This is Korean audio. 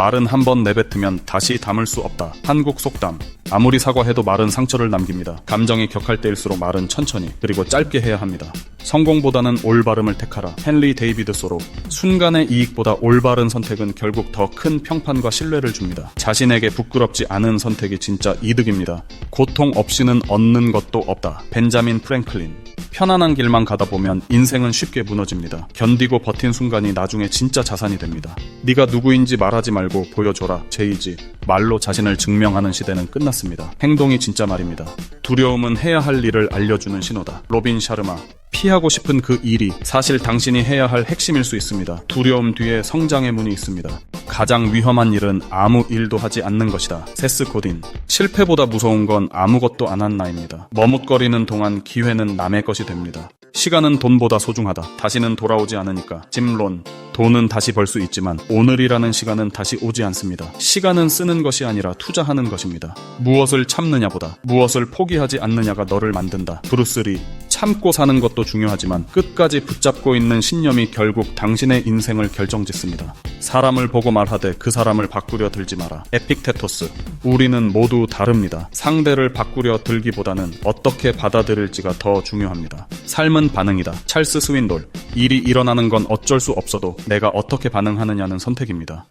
말은 한 번 내뱉으면 다시 담을 수 없다. 한국 속담. 아무리 사과해도 말은 상처를 남깁니다. 감정이 격할 때일수록 말은 천천히 그리고 짧게 해야 합니다. 성공보다는 올바름을 택하라. 헨리 데이비드 소로. 순간의 이익보다 올바른 선택은 결국 더 큰 평판과 신뢰를 줍니다. 자신에게 부끄럽지 않은 선택이 진짜 이득입니다. 고통 없이는 얻는 것도 없다. 벤자민 프랭클린. 편안한 길만 가다 보면 인생은 쉽게 무너집니다. 견디고 버틴 순간이 나중에 진짜 자산이 됩니다. 네가 누구인지 말하지 말고 보여줘라. 제이지. 말로 자신을 증명하는 시대는 끝났습니다. 행동이 진짜 말입니다. 두려움은 해야 할 일을 알려주는 신호다. 로빈 샤르마. 피하고 싶은 그 일이 사실 당신이 해야 할 핵심일 수 있습니다. 두려움 뒤에 성장의 문이 있습니다. 가장 위험한 일은 아무 일도 하지 않는 것이다. 세스 코딘. 실패보다 무서운 건 아무것도 안 한 나입니다. 머뭇거리는 동안 기회는 남의 것이 됩니다. 시간은 돈보다 소중하다. 다시는 돌아오지 않으니까. 짐론. 돈은 다시 벌 수 있지만 오늘이라는 시간은 다시 오지 않습니다. 시간은 쓰는 것이 아니라 투자하는 것입니다. 무엇을 참느냐보다 무엇을 포기하지 않느냐가 너를 만든다. 브루스리. 참고 사는 것도 중요하지만 끝까지 붙잡고 있는 신념이 결국 당신의 인생을 결정짓습니다. 사람을 보고 말하되 그 사람을 바꾸려 들지 마라. 에픽테토스. 우리는 모두 다릅니다. 상대를 바꾸려 들기보다는 어떻게 받아들일지가 더 중요합니다. 삶은 반응이다. 찰스 스윈돌. 일이 일어나는 건 어쩔 수 없어도 내가 어떻게 반응하느냐는 선택입니다.